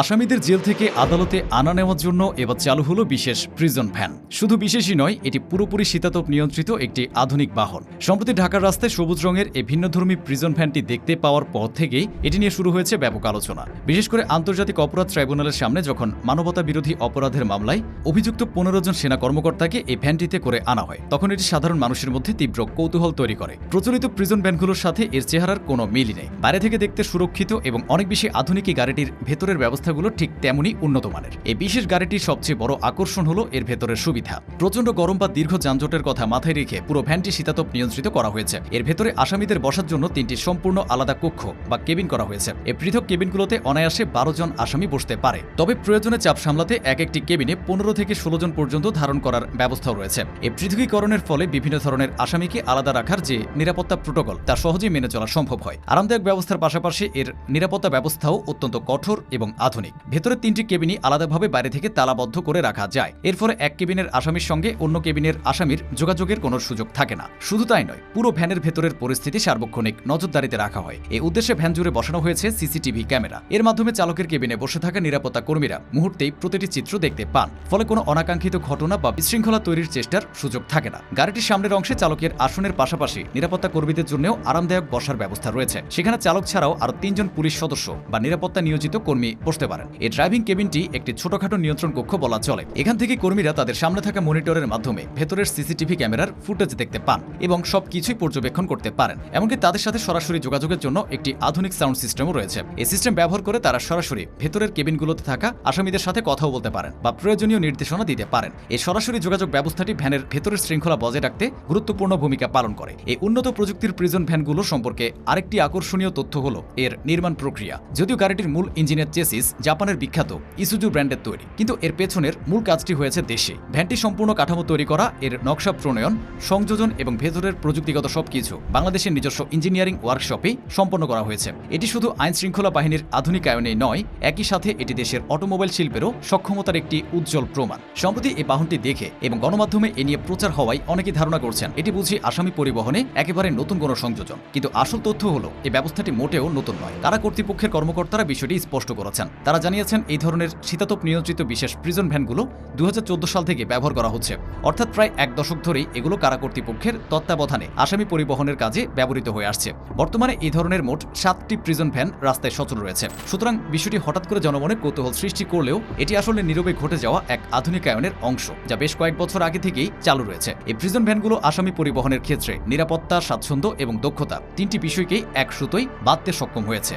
আসামিদের জেল থেকে আদালতে আনা নেওয়ার জন্য এবার চালু হলো বিশেষ প্রিজন ভ্যান শুধু বিশেষই নয়, এটি পুরোপুরি শীতাতপ নিয়ন্ত্রিত একটি আধুনিক বাহন। সম্প্রতি ঢাকার রাস্তায় সবুজ রঙের এই ভিন্নধর্মী প্রিজন ভ্যানটি দেখতে পাওয়ার পর থেকেই এটি নিয়ে শুরু হয়েছে ব্যাপক আলোচনা। বিশেষ করে আন্তর্জাতিক অপরাধ ট্রাইব্যুনালের সামনে যখন মানবতা বিরোধী অপরাধের মামলায় অভিযুক্ত পনেরো জন সেনা কর্মকর্তাকে এই ভ্যানটিতে করে আনা হয়, তখন এটি সাধারণ মানুষের মধ্যে তীব্র কৌতূহল তৈরি করে। প্রচলিত প্রিজন ভ্যানগুলোর সাথে এর চেহারার কোনো মিলই নেই। বাইরে থেকে দেখতে সুরক্ষিত এবং অনেক বেশি আধুনিক গাড়িটির ভেতরের ব্যবস্থাগুলো ঠিক তেমনই উন্নত মানের এই বিশেষ গাড়িটির সবচেয়ে বড় আকর্ষণ হলো এর ভেতরের সুবিধা। প্রচণ্ড গরম বা দীর্ঘ যানজটের কথা মাথায় রেখে পুরো ভ্যানটি শীতাতপ নিয়ন্ত্রিত করা হয়েছে। এর ভেতরে আসামিদের বসার জন্য তিনটি সম্পূর্ণ আলাদা কক্ষ বা কেবিন করা হয়েছে। এই পৃথক কেবিনগুলোতে অনায়াসে বারো জন আসামি বসতে পারে। তবে প্রয়োজনে চাপ সামলাতে এক একটি কেবিনে পনেরো থেকে ষোলো জন পর্যন্ত ধারণ করার ব্যবস্থাও রয়েছে। এই পৃথকীকরণের ফলে বিভিন্ন ধরনের আসামিকে আলাদা রাখার যে নিরাপত্তা প্রোটোকল, তা সহজেই মেনে চলা সম্ভব হয়। আরামদায়ক ব্যবস্থার পাশাপাশি এর নিরাপত্তা ব্যবস্থাও অত্যন্ত কঠোর এবং আধুনিক। ভেতরের তিনটি কেবিনই আলাদাভাবে বাইরে থেকে তালাবদ্ধ করে রাখা যায়। এর ফলে এক কেবিনের আসামির সঙ্গে অন্য কেবিনের আসামির যোগাযোগের কোনো সুযোগ থাকে না। শুধু তাই নয়, পুরো ভ্যানের ভেতরের পরিস্থিতি সার্বক্ষণিক নজরদারিতে রাখা হয়। এই উদ্দেশ্যে ভ্যান জুড়ে বসানো হয়েছে সিসিটিভি ক্যামেরা। এর মাধ্যমে চালকের কেবিনে বসে থাকা নিরাপত্তা কর্মীরা মুহূর্তেই প্রতিটি চিত্র দেখতে পান। ফলে কোনো অনাকাঙ্ক্ষিত ঘটনা বা বিশৃঙ্খলা তৈরির চেষ্টার সুযোগ থাকে না। গাড়িটির সামনের অংশে চালকের আসনের পাশাপাশি নিরাপত্তা কর্মীদের জন্যও আরামদায়ক বসার ব্যবস্থা রয়েছে। সেখানে চালক ছাড়াও আরও তিনজন পুলিশ সদস্য বা নিরাপত্তা নিয়োজিত কর্মী বসতে পারেন। এই ড্রাইভিং কেবিনটি একটি ছোটখাটো নিয়ন্ত্রণ কক্ষ বলা চলে। এখান থেকে কর্মীরা তাদের সামনে থাকা মনিটরের মাধ্যমে ভেতরের সিসিটিভি ক্যামেরার ফুটেজ দেখতে পান এবং সবকিছুই পর্যবেক্ষণ করতে পারেন। এমনকি তাদের সাথে সরাসরি যোগাযোগের জন্য একটি আধুনিক সাউন্ড সিস্টেমও রয়েছে। এই সিস্টেম ব্যবহার করে তারা সরাসরি ভেতরের কেবিনগুলোতে থাকা আসামিদের সাথে কথাও বলতে পারেন বা প্রয়োজনীয় নির্দেশনা দিতে পারেন। এই সরাসরি যোগাযোগ ব্যবস্থাটি ভ্যানের ভেতরের শৃঙ্খলা বজায় রাখতে গুরুত্বপূর্ণ ভূমিকা পালন করে। এই উন্নত প্রযুক্তির প্রিজন ভ্যানগুলো সম্পর্কে আরেকটি আকর্ষণীয় তথ্য হল এর নির্মাণ প্রক্রিয়া। যদিও গাড়িটির মূল ইঞ্জিনের চেসিস জাপানের বিখ্যাত ইসুজু ব্র্যান্ডের তৈরি। কিন্তু এর পেছনের মূল কাজটি হয়েছে দেশে। ভ্যানটি সম্পূর্ণ কাঠামো তৈরি করা, এর নকশা প্রণয়ন, সংযোজন এবং ভেতরের প্রযুক্তিগত সবকিছু বাংলাদেশের নিজস্ব ইঞ্জিনিয়ারিং ওয়ার্কশপে সম্পন্ন করা হয়েছে। এটি শুধু আইন শৃঙ্খলা বাহিনীর আধুনিকায়নে নয়, একই সাথে এটি দেশের অটোমোবাইল শিল্পেরও সক্ষমতার একটি উজ্জ্বল প্রমাণ। সম্প্রতি এই বাহনটি দেখে এবং গণমাধ্যমে এ নিয়ে প্রচার হওয়ায় অনেকেই ধারণা করছেন, এটি বুঝি আসামি পরিবহনে একেবারে নতুন কোনো সংযোজন। কিন্তু আসল তথ্য হলো এই ব্যবস্থাটি মোটেও নতুন নয়। কারা কর্তৃপক্ষের কর্মকর্তারা বিষয়টি স্পষ্ট করেছেন। তারা জানিয়েছেন এই ধরনের শীতাতপ নিয়ন্ত্রিত বিশেষ প্রিজন ভ্যানগুলো দু হাজার চোদ্দ সাল থেকে ব্যবহার করা হচ্ছে। অর্থাৎ প্রায় এক দশক ধরেই এগুলো কারা কর্তৃপক্ষের তত্ত্বাবধানে আসামি পরিবহনের কাজে ব্যবহৃত হয়ে আসছে। বর্তমানে এই ধরনের মোট সাতটি প্রিজন ভ্যান রাস্তায় সচল রয়েছে। সুতরাং বিষয়টি হঠাৎ করে জনমনে কৌতূহল সৃষ্টি করলেও এটি আসলে নীরবে ঘটে যাওয়া এক আধুনিকায়নের অংশ, যা বেশ কয়েক বছর আগে থেকেই চালু রয়েছে। এই প্রিজন ভ্যানগুলো আসামি পরিবহনের ক্ষেত্রে নিরাপত্তা, স্বাচ্ছন্দ্য এবং দক্ষতা তিনটি বিষয়কেই এক সুতোই বাঁধতে সক্ষম হয়েছে।